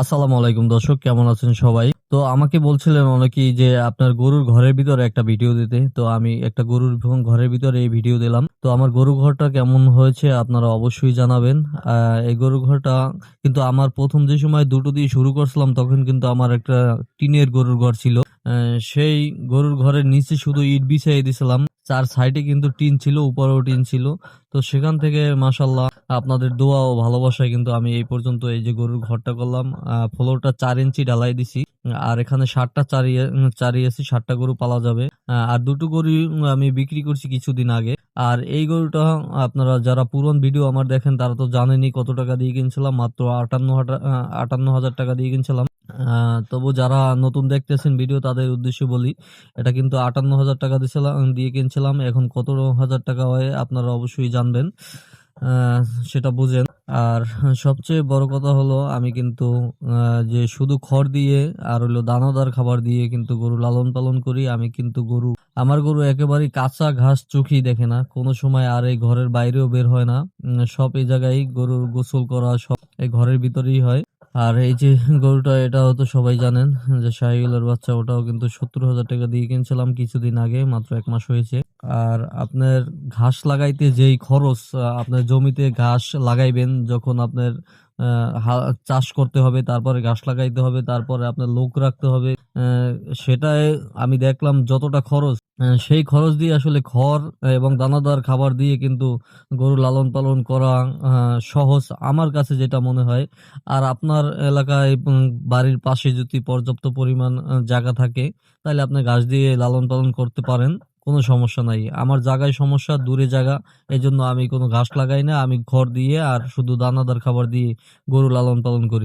আসসালামু আলাইকুম দর্শক, কেমন আছেন সবাই? তো আমাকে বলছিলেন অনেকেই যে আপনার গরুর ঘরের ভিতরে একটা ভিডিও দিতে। তো আমি একটা গরুর ঘরের ভিতরে এই ভিডিও দিলাম। তো আমার গরু ঘরটা কেমন হয়েছে আপনারা অবশ্যই জানাবেন। এই গরু ঘরটা কিন্তু আমার প্রথম যে সময় দুটো দিয়ে শুরু করছিলাম, তখন কিন্তু আমার একটা টিনের গরুর ঘর ছিল। সেই গরুর ঘরের নিচে শুধু ইট বিছিয়ে দিয়েছিলাম চার সাইডে কিন্তু টিন ছিল, উপরেও টিন ছিল। তো সেখান থেকে মাসাল্লাহ আপনাদের দোয়া ও ভালোবাসায় কিন্তু আমি এই পর্যন্ত এই যে গরুর ঘরটা করলাম। ফ্লোরটা চার ইঞ্চি ঢালাই দিছি। আর এখানে ষাটটা চারিয়ে, চারিয়েছি ষাটটা গরু পালা যাবে। আর দুটো গরু আমি বিক্রি করছি কিছুদিন আগে। আর এই গরুটা আপনারা যারা পুরন ভিডিও আমার দেখেন, তারা তো জানেনই কত টাকা দিয়ে কিনছিলাম। মাত্র আটান্ন হাজার আটান্ন হাজার টাকা দিয়ে কিনছিলাম। তবু যারা নতুন দেখতেছেন ভিডিও, তাদের উদ্দেশ্যে বলি, এটা কিন্তু আটান্ন হাজার টাকা দিয়েছিলাম দিয়ে কিনছিলাম। এখন কত হাজার টাকা হয় আপনারা অবশ্যই জানবেন। সেটা বুঝেন। আর সবচেয়ে বড় কথা হলো, আমি কিন্তু যে শুধু খড় দিয়ে আর হলো দানাদার খাবার দিয়ে কিন্তু গরু লালন পালন করি, আমি কিন্তু গরু, আমার গরু একেবারেই কাঁচা ঘাস চোখেই দেখে না। কোনো সময় আর এই ঘরের বাইরেও বের হয় না। সব এই জায়গায় গরুর গোসল করা সব এই ঘরের ভিতরেই হয়। আর এই যে গরুটা এটা হয়তো সবাই জানেন যে শাহিওয়ালের বাচ্চা, ওটাও কিন্তু সত্তর হাজার টাকা দিয়ে কিনছিলাম কিছুদিন আগে, মাত্র এক মাস হয়েছে। আর আপনার ঘাস লাগাইতে যেই খরচ আপনার জমিতে ঘাস লাগাইবেন, যখন আপনার চাষ করতে হবে, তারপরে ঘাস লাগাইতে হবে, তারপরে আপনার লোক রাখতে হবে সেটাই আমি দেখলাম যতটা খরচ। সেই খরচ দিয়ে আসলে খড় এবং দানাদার খাবার দিয়ে কিন্তু গরু লালন পালন করা সহজ আমার কাছে যেটা মনে হয়। আর আপনার এলাকায় বাড়ির পাশে যদি পর্যাপ্ত পরিমাণ জায়গা থাকে, তাহলে আপনি ঘাস দিয়ে লালন পালন করতে পারেন। কোনো সমস্যা নাই। আমার জায়গায় সমস্যা, দূরে জায়গা এই জন্য আমি কোনো ঘাস লাগাই না। আমি ঘর দিয়ে আর শুধু দানাদার খাবার দিয়ে গরু লালন পালন করি।